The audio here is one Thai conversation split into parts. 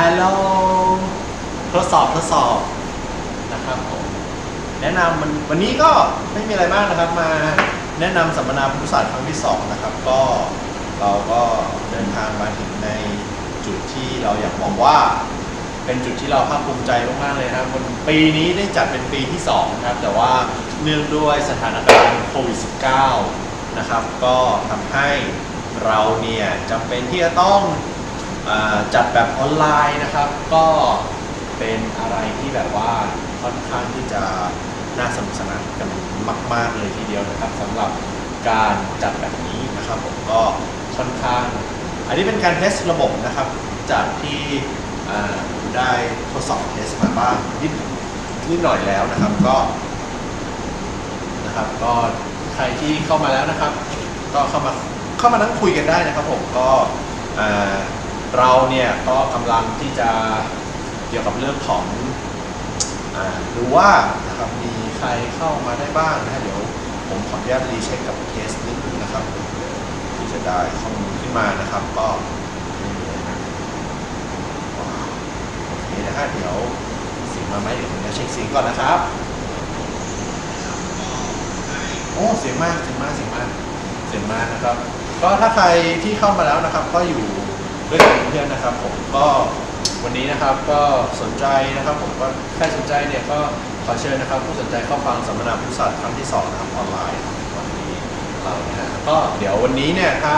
ฮัลโหลทดสอบทดสอบนะครับผมแนะนำมันวันนี้ก็ไม่มีอะไรมากนะครับ มาแนะนำสัมมนาพุทธศาสตร์ครั้งที่สองนะครับก็เราก็เดินทางมาถึงในจุดที่เราอยากมองว่า เป็นจุดที่เราภาคภูมิใจมากๆเลยนะครับนปีนี้ได้จัดเป็นปีที่2นะครับแต่ว่าเนื่องด้วยสถานการณ์โควิด -19 นะครับ ก็ทำให้เราเนี่ยจำเป็นที่จะต้อง จัดแบบออนไลน์นะครับ ก็เป็นอะไรที่แบบว่าค่อนข้างที่จะน่าสนุกสนานกันมาก ๆ เลยทีเดียวนะครับสำหรับการจัดแบบนี้นะครับ ผมก็ค่อนข้าง อันนี้เป็นการเทสระบบนะครับ จากที่ได้ทดสอบเทสมาบ้างนิดนิดหน่อยแล้วนะครับก็นะครับก็ใครที่เข้ามาแล้วนะครับ ก็เข้ามาเข้ามานั่งคุยกันได้นะครับผมก็อ่า เราเนี่ยก็กำลังที่จะเกี่ยวกับเรื่องของอดูว่านะครับมีใครเข้ามาได้บ้างนะเดี๋ยวผมขออนุญาตรีเช็คกับเคสนิดนึงนะครับ ที่จะได้ข้อมูลขึ้นมานะครับก็นี่นะว้าวโอเคนะฮะเดี๋ยวเสียงมาไหมเดี๋ยวผมจะเช็คเสียงก่อนนะครับโอ้เสียงมากเสียงมากเสียงมากเสียงมากนะครับ ก็ถ้าใครที่เข้ามาแล้วนะครับ ก็อยู่ ด้วยกันเพื่อนนะครับผมก็วันนี้นะครับก็สนใจนะครับผมก็ใครสนใจเนี่ยก็ขอเชิญนะครับ ผู้สนใจเข้าฟังสัมมนาพุทธศาสตร์ครั้งที่สองนะครับออนไลน์วันนี้เรานะฮะก็เดี๋ยววันนี้เนี่ยถ้า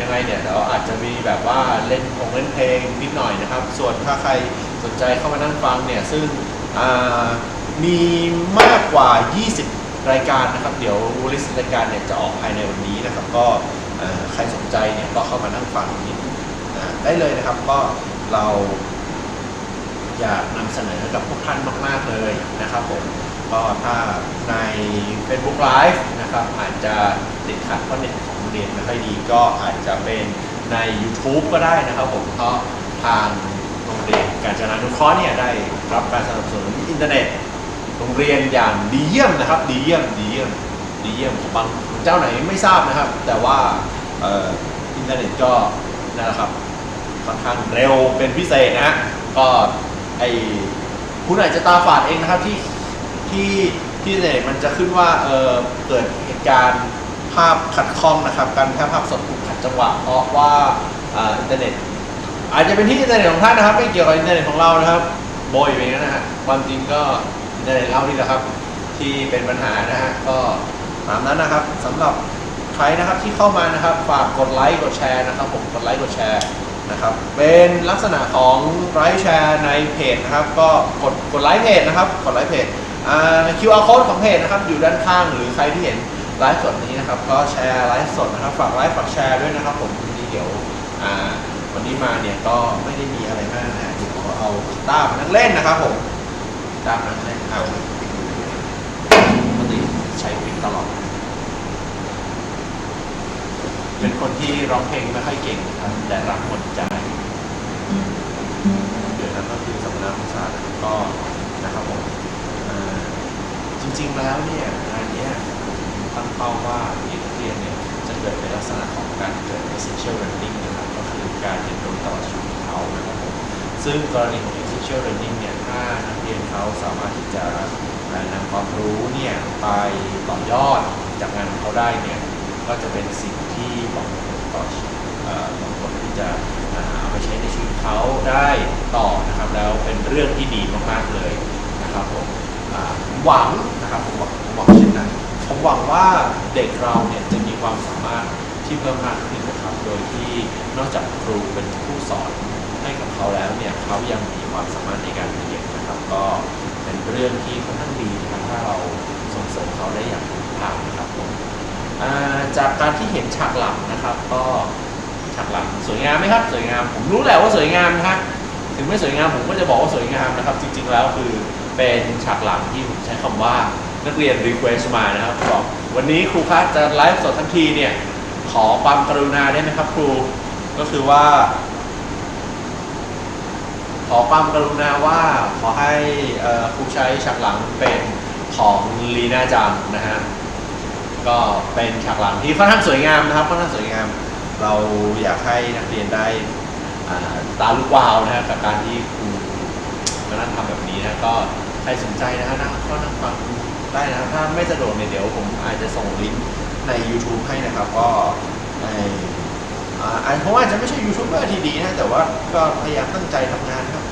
ยังไงเนี่ยเราอาจจะมีแบบว่าเล่นพงเล่นเพลงนิดหน่อยนะครับ ส่วนถ้าใครสนใจเข้ามานั่งฟังเนี่ยซึ่งมีมากกว่า 20 รายการนะครับ เดี๋ยวลิสต์รายการเนี่ยจะออกภายในวันนี้นะครับ ก็ใครสนใจเนี่ยก็เข้ามานั่งฟังนิด ได้เลยนะครับ ก็เราอยากนำเสนอกับพวกท่านมาก ๆ เลยนะครับผมก็ถ้าใน Facebook Live นะครับอาจจะติดขัดเพราะเน็ตของเรียนไม่ค่อยดีก็อาจจะเป็นใน YouTube ก็ได้นะครับผมเพราะทางโรงเรียนการจนานุเคราะห์เนี่ยได้รับการสนับสนุนอินเทอร์เน็ตโรงเรียนอย่างดีเยี่ยมนะครับ ดีเยี่ยมดีเยี่ยมดีเยี่ยมของบางเจ้าไหนไม่ทราบนะครับ แต่ว่าอ,อ,อินเทอร์เน็ตก็นั่นแหละครับ ค่อนข้างเร็วเป็นพิเศษนะฮะก็ไอคุณอาจจะตาฝาดเองนะครับที่ที่ที่เนี่ยมันจะขึ้นว่าเออเกิดเหตุการณ์ภาพขัดข้องนะครับ การแพร่ภาพสดถูกขัดจังหวะเพราะว่าอินเทอร์เน็ตอาจจะเป็นที่อินเทอร์เน็ตของท่านนะครับ ไม่เกี่ยวกับอินเทอร์เน็ตของเรานะครับโบยไปงนั้นนะฮะความจริงก็อินเทอร์เน็ตเรานี่แหละครับ ที่เป็นปัญหานะฮะก็ตามนั้นนะครับสำหรับใครนะครับที่เข้ามานะครับฝากกดไลค์กดแชร์นะครับผมกดไลค์กดแชร์ นะครับ เป็นลักษณะของไลค์แชร์ในเพจนะครับ ก็กดกดไลค์เพจนะครับ กดไลค์เพจอ่า QR code ของเพจนะครับ อยู่ด้านข้างหรือใครที่เห็นไลฟ์สดนี้นะครับ ก็แชร์ไลฟ์สดนะครับ ฝากไลค์ฝากแชร์ด้วยนะครับผมวันนี้เดี๋ยวอ่าวันนี้มาเนี่ยก็ไม่ได้มีอะไรมากนะเดี๋ยวขอเอาตามนั่งเล่นนะครับผมตามนั่งเล่นเอาปกติใช้ปิกตลอด เป็นคนที่ร้องเพลงไม่ค่อยเก่งนะครับแต่รักหมดใจเดี๋ยวนั้นก็คือสัมมนาของศาสตร์ก็นะครับผมอ่าจริงๆแล้วเนี่ยงานเนี้ยตั้งเป้าว่าเด็กนักเรียนเนี่ยจะเกิดเป็นลักษณะของการเกิด essential learning นะครับก็คือการเรียนรู้ตลอดชีวิตของเขานะครับผมซึ่งกรณีของ essential learning เนี่ยถ้านักเรียนเขาสามารถที่จะอ่านำความรู้เนี่ยไปต่อยอดจากงานของเขาได้เนี่ยก็จะเป็นสิ่ง ที่บอกต่อชีวิตเอ่อบอกผลที่จะเอาไปใช้ในชีวิตเขาได้ต่อนะครับ แล้วเป็นเรื่องที่ดีมากๆเลยนะครับผมหวังนะครับผมหวังผมหวังเช่นนั้นผมหวังว่าเด็กเราเนี่ยจะมีความสามารถที่เพิ่มมากขึ้นนะครับ โดยที่นอกจากครูเป็นผู้สอนให้กับเขาแล้วเนี่ยเขายังมีความสามารถในการเรียนนะครับ ก็เป็นเรื่องที่ค่อนข้างดีนะครับถ้าเราส่งเสริมเขาได้อย่างถูกทางนะครับ จากการที่เห็นฉากหลังนะครับก็ฉากหลังสวยงามไหมครับสวยงามผมรู้แหละว่าสวยงามนะฮะถึงไม่สวยงามผมก็จะบอกว่าสวยงามนะครับ จริง ๆ แล้วคือเป็นฉากหลังที่ผมใช้คำว่านักเรียนรีเควสมานะครับบอกวันนี้ครูคะจะไลฟ์สดทันทีเนี่ยขอความกรุณาได้ไหมครับ ครูก็คือว่า ขอความกรุณาว่าขอให้ครูใช้ฉากหลังเป็นของลีน่าจังนะฮะ ก็เป็นฉากหลังที่ค่อนข้างสวยงามนะครับค่อนข้างสวยงาม เราอยากให้นักเรียนได้อ่าตาลูกวาวนะฮะกับการที่ครูมานั่งทำแบบนี้นะก็ใครสนใจนะฮะนั่งก็นั่งฟังได้นะครับถ้าไม่สะดวกเนี่ยเดี๋ยวผมอาจจะส่งลิงก์ใน YouTube ให้นะครับก็ในอ่าอาจผมอาจจะไม่ใช่ยูทูบเบอร์ที่ดีนะแต่ว่าก็พยายามตั้งใจทำงานครับ